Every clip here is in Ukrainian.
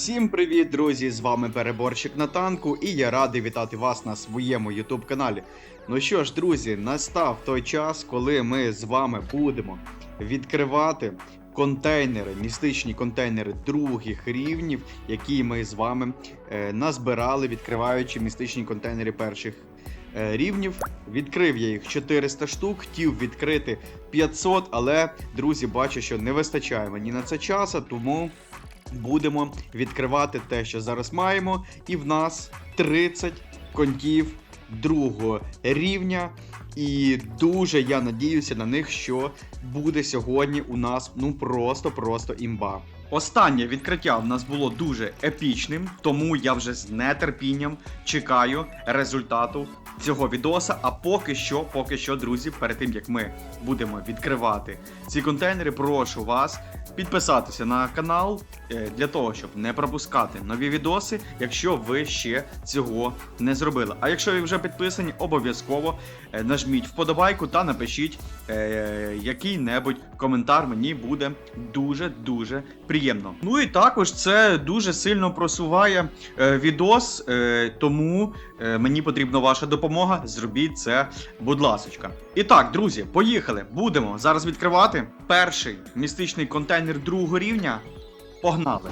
Всім привіт, друзі! З вами Переборщик на танку, і я радий вітати вас на своєму YouTube каналі. Ну що ж, друзі, настав той час, коли ми з вами будемо відкривати контейнери, містичні контейнери других рівнів, які ми з вами е, назбирали, відкриваючи містичні контейнери перших е, рівнів. Відкрив я їх 400 штук, хотів відкрити 500, але друзі, бачу, що не вистачає мені на це часу, тому будемо відкривати те, що зараз маємо. І в нас 30 контів другого рівня. І дуже я надіюся на них, що буде сьогодні у нас ну просто-просто імба. Останнє відкриття в нас було дуже епічним, тому я вже з нетерпінням чекаю результату цього відоса. А поки що, поки що, друзі, перед тим як ми будемо відкривати ці контейнери, прошу вас підписатися на канал е, для того, щоб не пропускати нові відоси, якщо ви ще цього не зробили. А якщо ви вже підписані, обов'язково е, нажміть вподобайку та напишіть е, який-небудь коментар. Мені буде дуже-дуже приємно. Ну і також це дуже сильно просуває е, відос, е, тому е, мені потрібна ваша допомога. Зробіть це, будь ласочка. І так, друзі, поїхали. Будемо зараз відкривати перший містичний контейнер другого рівня. Погнали.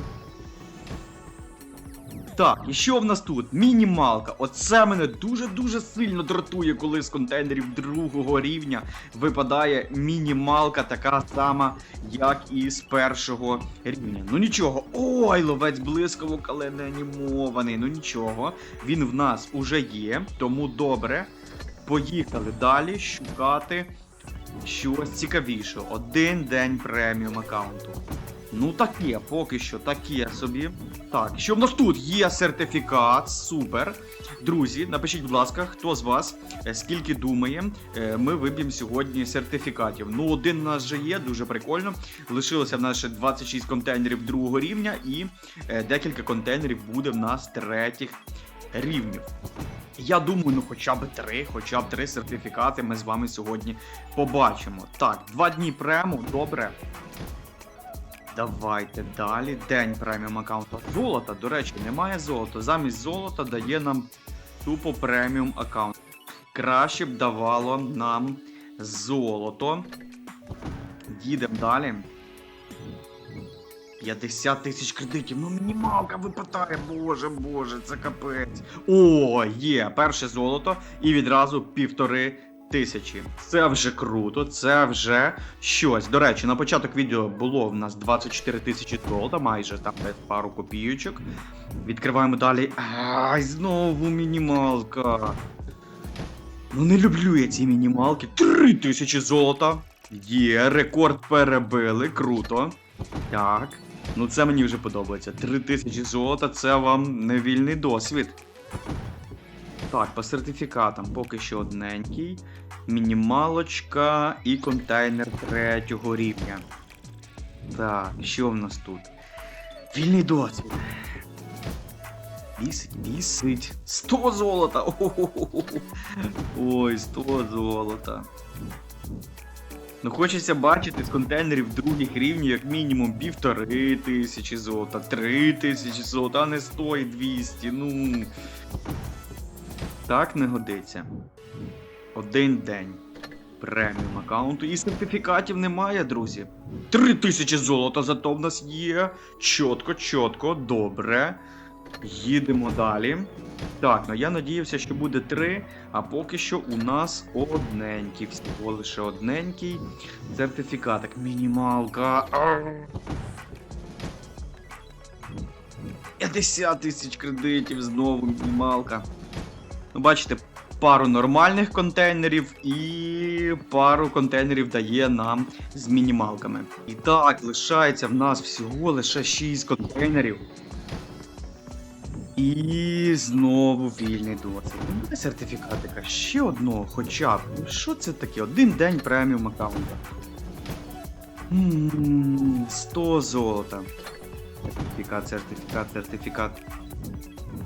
Так, і що в нас тут? Мінімалка. Оце мене дуже-дуже сильно дратує, коли з контейнерів другого рівня випадає мінімалка, така сама, як і з першого рівня. Ну нічого. Ой, ловець блискавок, але не анімований. Ну нічого. Він в нас уже є, тому добре. Поїхали далі шукати щось цікавіше. Один день преміум аккаунту. Ну таке, поки що таке собі. Так, що в нас тут? Є сертифікат, супер. Друзі, напишіть, будь ласка, хто з вас е, скільки думає, е, ми виб'ємо сьогодні сертифікатів. Ну, один у нас вже є, дуже прикольно. Лишилося в нас ще 26 контейнерів другого рівня, і е, декілька контейнерів буде в нас третіх рівнів. Я думаю, ну хоча б три, хоча б три сертифікати ми з вами сьогодні побачимо. Так, два дні прему, добре. Давайте далі. День преміум аккаунту. Золота, до речі, немає золота. Замість золота дає нам тупо преміум аккаунт. Краще б давало нам золото. Їдемо далі. 50 тисяч кредитів. Ну мінімалка випадає, боже, боже, це капець. О, є, перше золото і відразу півтори тисячі. Це вже круто, це вже щось. До речі, на початок відео було в нас 24 тисячі золота, майже там пару копійочок. Відкриваємо далі. Ай, знову мінімалка. Ну не люблю я ці мінімалки. 3 тисячі золота. Є, рекорд перебили, круто. Так. Ну це мені вже подобається. 3000 золота це вам не вільний досвід. Так, по сертифікатам поки що одненький. Мінімалочка і контейнер третього рівня. Так, що в нас тут? Вільний досвід. Бісить, бісить. 100 золота! О-хо-хо-хо. Ой, 100 золота. Ну хочеться бачити з контейнерів других рівнів як мінімум півтори тисячі золота, три тисячі золота, а не 100 і 200. Ну. Так не годиться. Один день. Преміум аккаунту і сертифікатів немає, друзі. Три тисячі золота зато в нас є. Чотко, чотко, добре. Їдемо далі. Так, ну я надіявся, що буде три, а поки що у нас одненький, всього лише одненький. Сертифікатик, мінімалка. 50 тисяч кредитів, знову мінімалка. Ну, бачите, пару нормальних контейнерів і пару контейнерів дає нам з мінімалками. І так, лишається в нас всього лише 6 контейнерів. І знову вільний досвід. Сертифікатика. Ще одного хоча б. Ну, Що це таке? Один день преміум аккаунта. 100 золота. Сертифікат, сертифікат, сертифікат.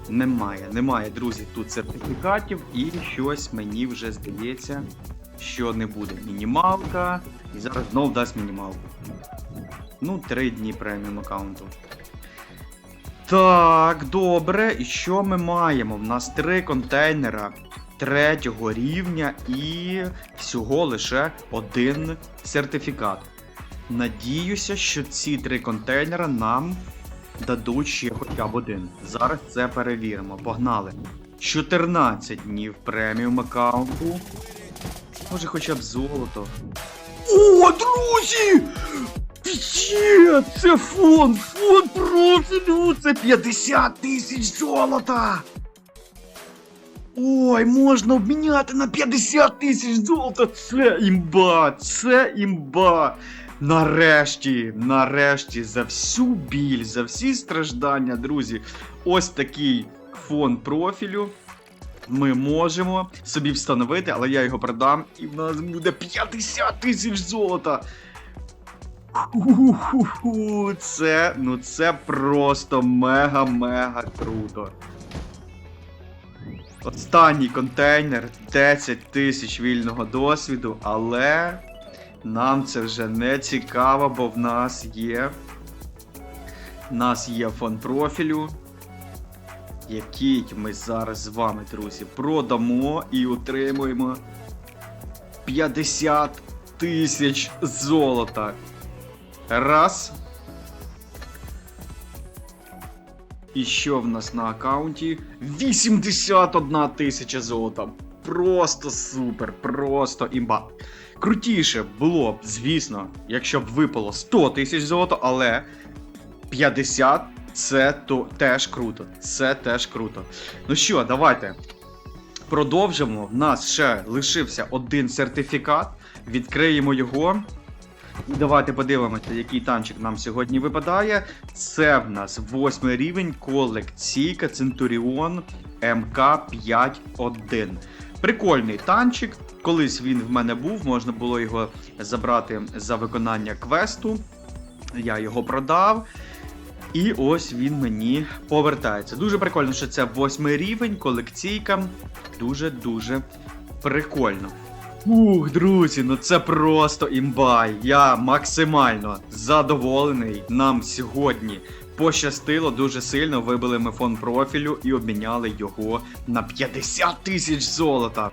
Немає, немає, друзі, тут сертифікатів і щось мені вже здається, що не буде. Мінімалка. І зараз знов дасть мінімалку. Ну, 3 дні преміум аккаунту. Так, добре. І що ми маємо? У нас три контейнера третього рівня і всього лише один сертифікат. Надіюся, що ці три контейнера нам дадуть ще хоча б один. Зараз це перевіримо. Погнали. 14 днів преміум аккаунту. Може хоча б золото. О, друзі! Є, це фон, фон профілю, це 50 тисяч золота. Ой, можна обміняти на 50 тисяч золота. Це імба, це імба. Нарешті, нарешті, за всю біль, за всі страждання, друзі. Ось такий фон профілю. Ми можемо собі встановити, але я його продам, і в нас буде 50 тисяч золота. Ху-ху-ху, Це, ну це просто мега-мега круто. Останній контейнер 10 тисяч вільного досвіду, але нам це вже не цікаво, бо в нас є. В нас є фон профілю, який ми зараз з вами, друзі, продамо і отримуємо 50 тисяч золота. Раз. І що в нас на аккаунті? 81 тисяча золота. Просто супер, просто імба. Крутіше було б, звісно, якщо б випало 100 тисяч золота, але 50 це то теж круто. Це теж круто. Ну що, давайте. Продовжимо. В нас ще лишився один сертифікат. Відкриємо його. І давайте подивимося, який танчик нам сьогодні випадає. Це в нас восьмий рівень колекційка Centurion МК51. Прикольний танчик. Колись він в мене був, можна було його забрати за виконання квесту. Я його продав. І ось він мені повертається. Дуже прикольно, що це восьмий рівень, колекційка. Дуже-дуже прикольно. Ух, друзі, ну це просто імбай. Я максимально задоволений. Нам сьогодні пощастило дуже сильно. Вибили ми фон профілю і обміняли його на 50 тисяч золота.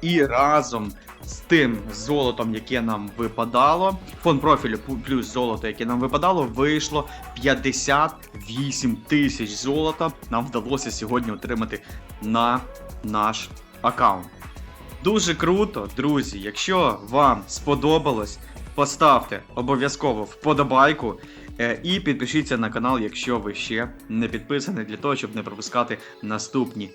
І разом з тим золотом, яке нам випадало, фон профілю плюс золото, яке нам випадало, вийшло 58 тисяч золота. Нам вдалося сьогодні отримати на наш аккаунт. Дуже круто, друзі. Якщо вам сподобалось, поставте обов'язково вподобайку е, і підпишіться на канал, якщо ви ще не підписані, для того, щоб не пропускати наступні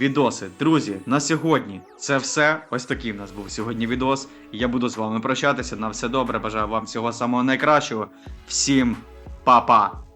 відоси. Друзі, на сьогодні це все. Ось такий в нас був сьогодні відос. Я буду з вами прощатися. На все добре. Бажаю вам всього самого найкращого. Всім па-па!